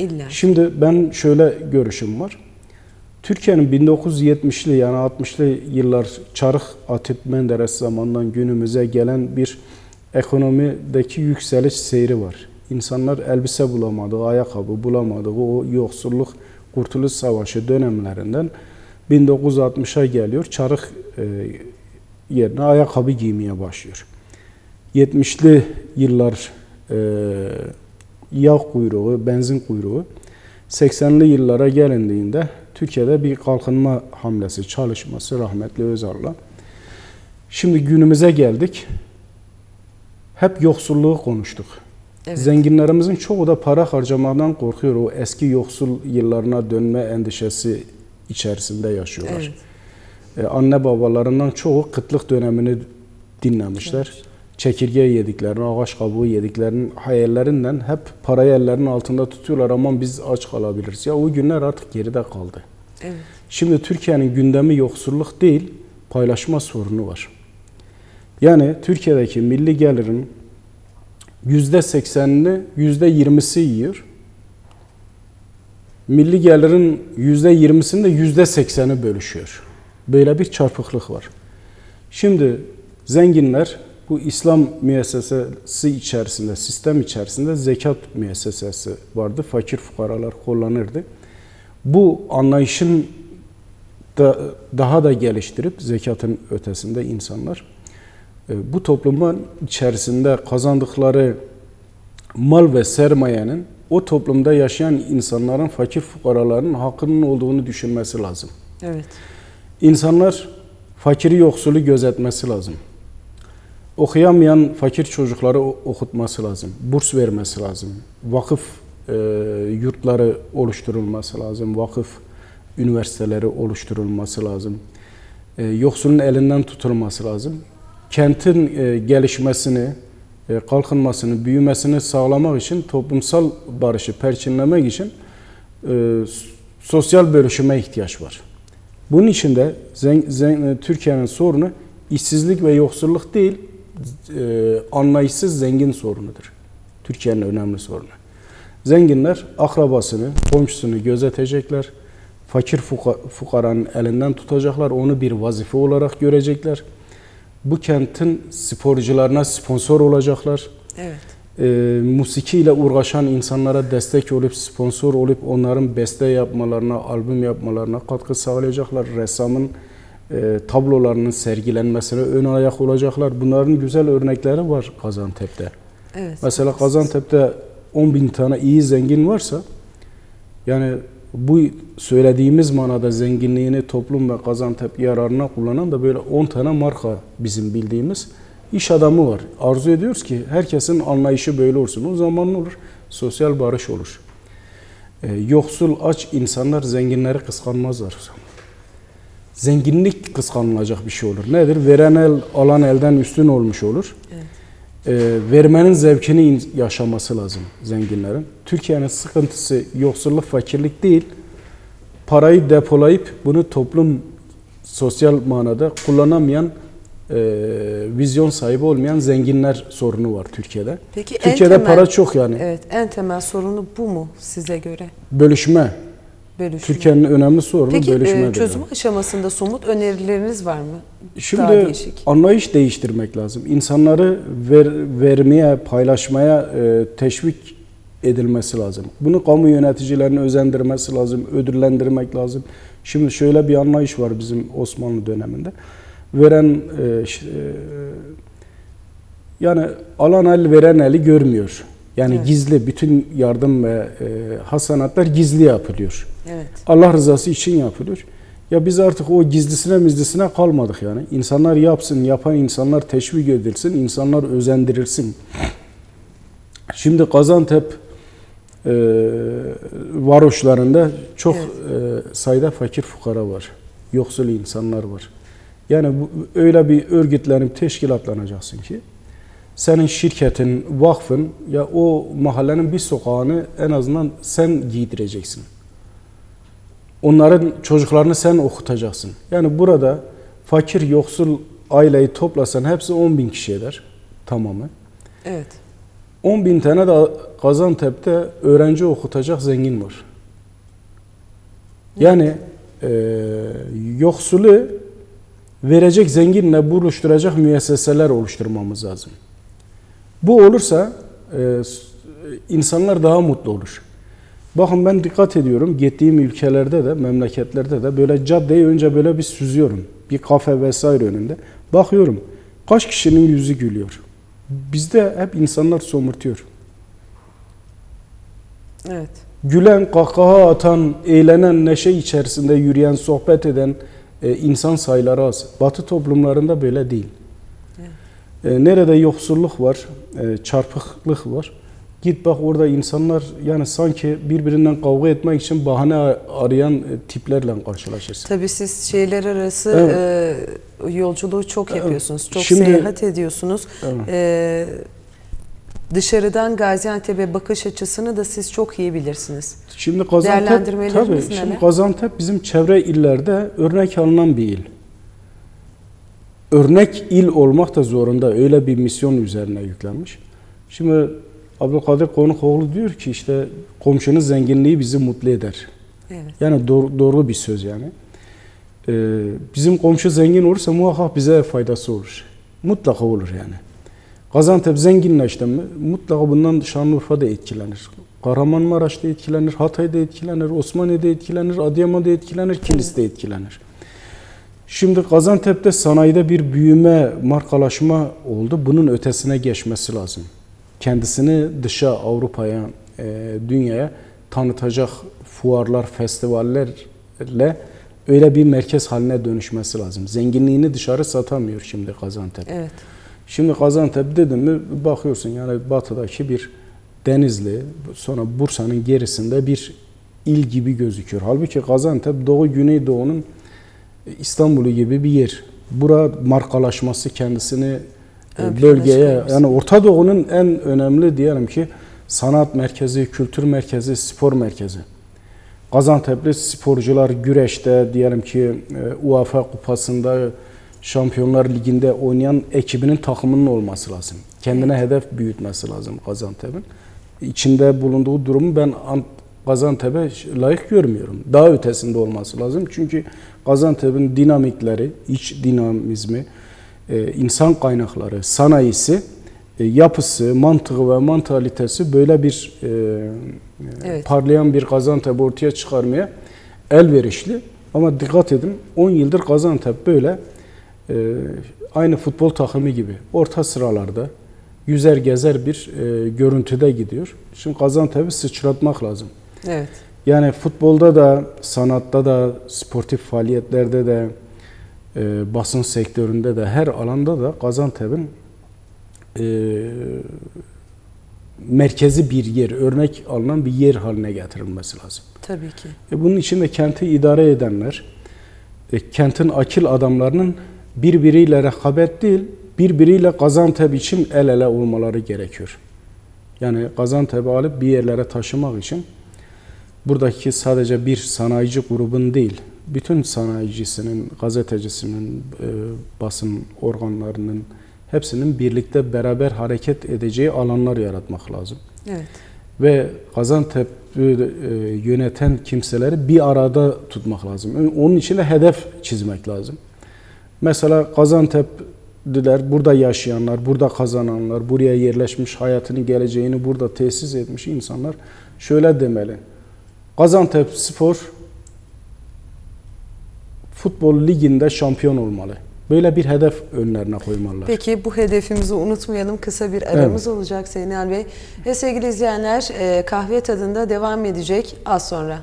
İlla. Şimdi ben şöyle görüşüm var. Türkiye'nin 1970'li yani 60'lı yıllar Çarık Atip Menderes zamanından günümüze gelen bir ekonomideki yükseliş seyri var. İnsanlar elbise bulamadığı, ayakkabı bulamadığı o yoksulluk Kurtuluş Savaşı dönemlerinden 1960'a geliyor. Çarık e, yerine ayakkabı giymeye başlıyor. 70'li yıllar e, yağ kuyruğu, benzin kuyruğu 80'li yıllara gelindiğinde Türkiye'de bir kalkınma hamlesi, çalışması rahmetli Özal'la. Şimdi günümüze geldik. Hep yoksulluğu konuştuk. Evet. Zenginlerimizin çoğu da para harcamadan korkuyor. O eski yoksul yıllarına dönme endişesi içerisinde yaşıyorlar. Evet. Ee, anne babalarından çoğu kıtlık dönemini dinlemişler. Çekirge yediklerini, ağaç kabuğu yediklerinin hayallerinden hep parayı ellerinin altında tutuyorlar. Aman biz aç kalabiliriz. Ya o günler artık geride kaldı. Evet. Şimdi Türkiye'nin gündemi yoksulluk değil, paylaşma sorunu var. Yani Türkiye'deki milli gelirin yüzde seksenini yüzde yirmisi yiyor. Milli gelirin yüzde yirmisini de yüzde sekseni bölüşüyor. Böyle bir çarpıklık var. Şimdi zenginler bu İslam müessesesi içerisinde, sistem içerisinde zekat müessesesi vardı. Fakir fukaralar kullanırdı. Bu anlayışın da, daha da geliştirip zekatın ötesinde insanlar e, bu toplumun içerisinde kazandıkları mal ve sermayenin o toplumda yaşayan insanların, fakir fukaraların hakkının olduğunu düşünmesi lazım. Evet. İnsanlar fakiri yoksulu gözetmesi lazım. Okuyamayan fakir çocukları okutması lazım. Burs vermesi lazım. Vakıf e, yurtları oluşturulması lazım. Vakıf üniversiteleri oluşturulması lazım. E, yoksulun elinden tutulması lazım. Kentin e, gelişmesini, e, kalkınmasını, büyümesini sağlamak için toplumsal barışı perçinlemek için e, sosyal bölüşüme ihtiyaç var. Bunun için de Türkiye'nin sorunu işsizlik ve yoksulluk değil, e, anlayışsız zengin sorunudur. Türkiye'nin önemli sorunu. Zenginler akrabasını, komşusunu gözetecekler. Fakir fuka- fukaranın elinden tutacaklar. Onu bir vazife olarak görecekler. Bu kentin sporcularına sponsor olacaklar. Evet. E, musikiyle uğraşan insanlara destek olup sponsor olup onların beste yapmalarına, albüm yapmalarına katkı sağlayacaklar. Ressamın tablolarının sergilenmesine ön ayak olacaklar. Bunların güzel örnekleri var Gaziantep'te. Evet. Mesela Gaziantep'te 10 bin tane iyi zengin varsa yani bu söylediğimiz manada zenginliğini toplum ve Gaziantep yararına kullanan da böyle 10 tane marka bizim bildiğimiz iş adamı var. Arzu ediyoruz ki herkesin anlayışı böyle olsun. O zaman ne olur? Sosyal barış olur. Ee, yoksul, aç insanlar zenginleri kıskanmazlar. Zenginlik kıskanılacak bir şey olur. Nedir? Veren el alan elden üstün olmuş olur. Evet. Ee, vermenin zevkini in- yaşaması lazım zenginlerin. Türkiye'nin sıkıntısı yoksulluk, fakirlik değil. Parayı depolayıp bunu toplum sosyal manada kullanamayan, e, vizyon sahibi olmayan zenginler sorunu var Türkiye'de. Peki en Türkiye'de temel- para çok yani. Evet. En temel sorunu bu mu size göre? Bölüşme. Bölüşme. Türkiye'nin önemli sorunu Peki e, bölüşmedir. çözüm yani. aşamasında somut önerileriniz var mı? Daha Şimdi değişik. anlayış değiştirmek lazım. İnsanları ver, vermeye, paylaşmaya e, teşvik edilmesi lazım. Bunu kamu yöneticilerinin özendirmesi lazım, ödüllendirmek lazım. Şimdi şöyle bir anlayış var bizim Osmanlı döneminde. Veren e, e, yani alan el veren eli görmüyor. Yani Evet. gizli bütün yardım ve e, hasanatlar gizli yapılıyor. Evet. Allah rızası için yapılıyor. Ya biz artık o gizlisine mizlisine kalmadık yani. İnsanlar yapsın, yapan insanlar teşvik edilsin, insanlar özendirilsin. Şimdi Gaziantep e, varoşlarında çok e, sayıda fakir fukara var. Yoksul insanlar var. Yani bu, öyle bir örgütlenip teşkilatlanacaksın ki senin şirketin, vakfın ya o mahallenin bir sokağını en azından sen giydireceksin. Onların çocuklarını sen okutacaksın. Yani burada fakir, yoksul aileyi toplasan hepsi 10 bin kişi eder tamamı. Evet. 10 bin tane de Gaziantep'te öğrenci okutacak zengin var. Yani e, yoksulu verecek zenginle buluşturacak müesseseler oluşturmamız lazım. Bu olursa e, s- insanlar daha mutlu olur. Bakın ben dikkat ediyorum gittiğim ülkelerde de memleketlerde de böyle caddeyi önce böyle bir süzüyorum. Bir kafe vesaire önünde. Bakıyorum kaç kişinin yüzü gülüyor. Bizde hep insanlar somurtuyor. Evet. Gülen, kahkaha atan, eğlenen, neşe içerisinde yürüyen, sohbet eden e, insan sayıları az. Batı toplumlarında böyle değil. E, nerede yoksulluk var, e, çarpıklık var. Git bak orada insanlar yani sanki birbirinden kavga etmek için bahane arayan e, tiplerle karşılaşırsın. Tabii siz şehirler arası e, yolculuğu çok yapıyorsunuz. Çok Şimdi- seyahat ediyorsunuz. Evet. E, dışarıdan Gaziantep'e bakış açısını da siz çok iyi bilirsiniz. Şimdi Gaziantep, tabii, şimdi? Gaziantep bizim çevre illerde örnek alınan bir il. Örnek il olmak da zorunda öyle bir misyon üzerine yüklenmiş. Şimdi Abdülkadir Konukoğlu diyor ki işte komşunun zenginliği bizi mutlu eder. Evet. Yani doğru, doğru bir söz yani. Ee, bizim komşu zengin olursa muhakkak bize faydası olur. Mutlaka olur yani. Gaziantep zenginleşti mi mutlaka bundan Şanlıurfa'da etkilenir. Kahramanmaraş'ta etkilenir, Hatay'da etkilenir, Osmaniye'de etkilenir, Adıyaman'da etkilenir, Kilis'te etkilenir. Şimdi Gaziantep'te sanayide bir büyüme, markalaşma oldu. Bunun ötesine geçmesi lazım. Kendisini dışa Avrupa'ya, e, dünyaya tanıtacak fuarlar, festivallerle öyle bir merkez haline dönüşmesi lazım. Zenginliğini dışarı satamıyor şimdi Gaziantep. Evet. Şimdi Gaziantep dedim mi bakıyorsun yani batıdaki bir Denizli sonra Bursa'nın gerisinde bir il gibi gözüküyor. Halbuki Gaziantep Doğu Güneydoğu'nun İstanbul'u gibi bir yer. Bura markalaşması kendisini Ön e, plana bölgeye yani Orta Doğu'nun en önemli diyelim ki sanat merkezi, kültür merkezi, spor merkezi. Gaziantep'li sporcular güreşte diyelim ki e, UEFA kupasında Şampiyonlar Ligi'nde oynayan ekibinin takımının olması lazım. Kendine hedef büyütmesi lazım Gaziantep'in. İçinde bulunduğu durumu ben Gaziantep'e layık görmüyorum. Daha ötesinde olması lazım. Çünkü Gaziantep'in dinamikleri, iç dinamizmi, e, insan kaynakları, sanayisi, e, yapısı, mantığı ve mantalitesi böyle bir e, Evet. parlayan bir Gaziantep ortaya çıkarmaya elverişli. Ama dikkat edin 10 yıldır Gaziantep böyle aynı futbol takımı gibi orta sıralarda yüzer gezer bir görüntüde gidiyor. Şimdi Gaziantep'i sıçratmak lazım. Evet. Yani futbolda da, sanatta da, sportif faaliyetlerde de, e, basın sektöründe de, her alanda da Gaziantep'in e, merkezi bir yer, örnek alınan bir yer haline getirilmesi lazım. Tabii ki. E bunun için de kenti idare edenler, e, kentin akil adamlarının birbiriyle rekabet değil, birbiriyle Gaziantep için el ele olmaları gerekiyor. Yani Gaziantep'i alıp bir yerlere taşımak için buradaki sadece bir sanayici grubun değil, bütün sanayicisinin, gazetecisinin, e, basın organlarının hepsinin birlikte beraber hareket edeceği alanlar yaratmak lazım Evet. ve Gaziantep'i e, yöneten kimseleri bir arada tutmak lazım. Onun için de hedef çizmek lazım. Mesela Gaziantep'liler, burada yaşayanlar, burada kazananlar, buraya yerleşmiş, hayatının geleceğini burada tesis etmiş insanlar şöyle demeli. Gaziantep Spor futbol liginde şampiyon olmalı. Böyle bir hedef önlerine koymalılar. Peki bu hedefimizi unutmayalım. Kısa bir aramız olacak Zeynel Bey. Ve sevgili izleyenler e, kahve tadında devam edecek az sonra.